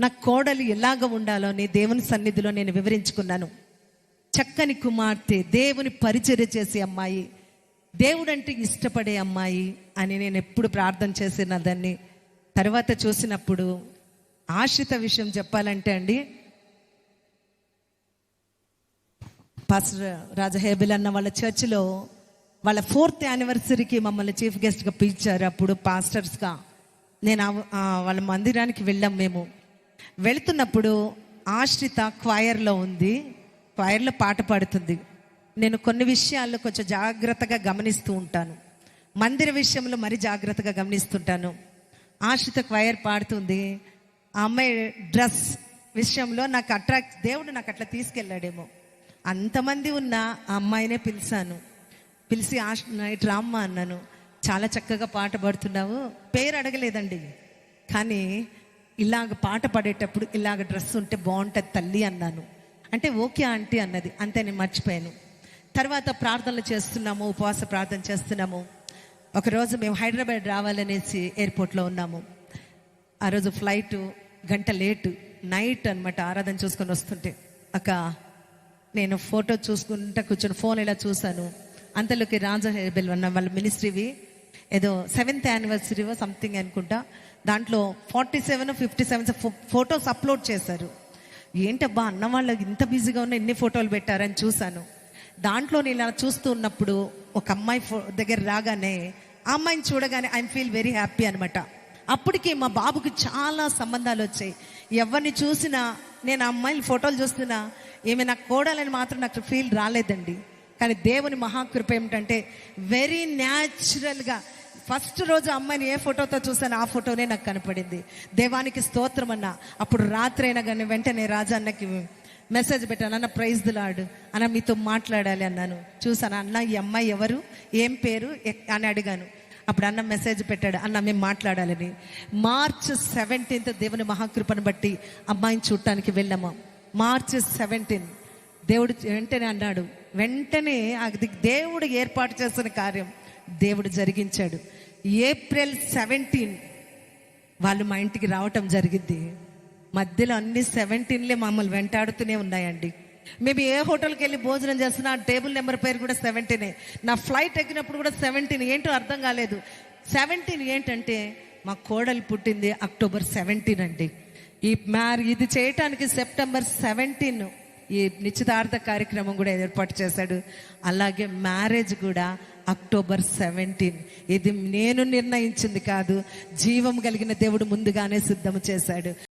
నా కోడలు ఎలాగ ఉండాలో నీ దేవుని సన్నిధిలో నేను వివరించుకున్నాను. చక్కని కుమార్తె దేవుని పరిచర్య చేసే అమ్మాయి దేవుడంటే ఇష్టపడే అమ్మాయి అని నేను ఎప్పుడు ప్రార్థన చేసిన దాన్ని. తర్వాత చూసినప్పుడు ఆశ్రిత విషయం చెప్పాలంటే అండి పాస్టర్ రాజహేబిల్ అన్న వాళ్ళ చర్చిలో వాళ్ళ ఫోర్త్ యానివర్సరీకి మమ్మల్ని చీఫ్ గెస్ట్గా పిలిచారు. అప్పుడు పాస్టర్స్గా నేను ఆ వాళ్ళ మందిరానికి వెళ్ళాం మేము. వెళుతున్నప్పుడు ఆశ్రిత క్వైర్లో ఉంది. క్వైర్లో పాట పాడుతుంది. నేను కొన్ని విషయాల్లో కొంచెం జాగ్రత్తగా గమనిస్తూ ఉంటాను. మందిర విషయంలో మరి జాగ్రత్తగా గమనిస్తుంటాను. ఆశ్రిత క్వైర్ పాడుతుంది. ఆ అమ్మాయి డ్రెస్ విషయంలో నాకు అట్రాక్ట్ దేవుడు నాకు అట్లా తీసుకెళ్ళాడేమో. అంతమంది ఉన్న ఆ అమ్మాయినే పిలిచాను. పిలిచి ఆశ నైట్ రామ్మ అన్నాను. చాలా చక్కగా పాట పాడుతున్నావు. పేరు అడగలేదండి. కానీ ఇలాగ పాట పాడేటప్పుడు ఇలాగ డ్రెస్ ఉంటే బాగుంటుంది తల్లి అన్నాను. అంటే ఓకే ఆంటీ అన్నది అంతే నేను మర్చిపోయాను. తర్వాత ప్రార్థనలు చేస్తున్నాము ఉపవాస ప్రార్థన చేస్తున్నాము. ఒకరోజు మేము హైదరాబాద్ రావాలనేసి ఎయిర్పోర్ట్లో ఉన్నాము. ఆ రోజు ఫ్లైట్ గంట లేటు నైట్ అన్నమాట ఆరాధన చూసుకొని వస్తుంటే. అక్క నేను ఫోటో చూసుకుంటా కూర్చొని ఫోన్ ఇలా చూశాను? అంతలోకి రాజా హెర్బెల్ అన్న వాళ్ళ మినిస్ట్రీవి ఏదో సెవెంత్ యానివర్సరీ సంథింగ్ అనుకుంటా. దాంట్లో forty seven fifty seven photos upload చేశారు. ఏంటబ్బా అన్న వాళ్ళు ఇంత బిజీగా ఉన్న ఎన్ని ఫోటోలు పెట్టారని చూశాను. దాంట్లో నేను అలా చూస్తూ ఉన్నప్పుడు ఒక అమ్మాయి ఫో- దగ్గర రాగానే ఆ అమ్మాయిని చూడగానే ఐ ఫీల్ వెరీ హ్యాపీ అనమాట అప్పటికి మా బాబుకి చాలా సంబంధాలు వచ్చాయి. ఎవరిని చూసినా నేను ఆ అమ్మాయిల ఫోటోలు చూస్తున్నా ఏమి నాకు కోడాలని మాత్రం నాకు ఫీల్ రాలేదండి. కానీ దేవుని మహాకృప ఏమిటంటే వెరీ న్యాచురల్గా ఫస్ట్ రోజు అమ్మాయిని ఏ ఫోటోతో చూసాను ఆ ఫోటోనే నాకు కనపడింది. దేవానికి స్తోత్రం అన్న. అప్పుడు రాత్రి అయినా కానీ వెంటనే రాజన్నకి మెసేజ్ పెట్టాను. అన్న ప్రైజ్ దిలాడు అన్న మీతో మాట్లాడాలి అన్నాను. చూసాను అన్న ఈ అమ్మాయి ఎవరు? ఏం పేరు? ఎక్- అని అడిగాను. అప్పుడు అన్న మెసేజ్ పెట్టాడు. అన్న మేము మాట్లాడాలని. మార్చ్ సెవెంటీన్త్ దేవుని మహాకృపను బట్టి అమ్మాయిని చూడటానికి వెళ్ళాము. మార్చ్ సెవెంటీన్ దేవుడు వెంటనే అన్నాడు. వెంటనే అది దేవుడు ఏర్పాటు చేసిన కార్యం. దేవుడు జరిగించాడు. ఏప్రిల్ సెవెంటీన్ వాళ్ళు మా ఇంటికి రావటం జరిగింది. మధ్యలో అన్ని సెవెంటీన్లే మమ్మల్ని వెంటాడుతూనే ఉన్నాయండి. మేము ఏ హోటల్కి వెళ్ళి భోజనం చేస్తున్నా ఆ టేబుల్ నెంబర్ పేరు కూడా సెవెంటీనే. నా ఫ్లైట్ ఎక్కినప్పుడు కూడా సెవెంటీన్. ఏంటో అర్థం కాలేదు. సెవెంటీన్ ఏంటంటే మా కోడలు పుట్టింది అక్టోబర్ సెవెంటీన్ అండి. ఈ మ్యార్ ఇది చేయటానికి సెప్టెంబర్ సెవెంటీన్. ఈ నిశ్చితార్థ కార్యక్రమం కూడా ఏర్పాటు చేశాడు. అలాగే మ్యారేజ్ కూడా అక్టోబర్ సెవెంటీన్. ఇది నేను నిర్ణయించింది కాదు జీవం కలిగిన దేవుడు ముందుగానే సిద్ధం చేశాడు.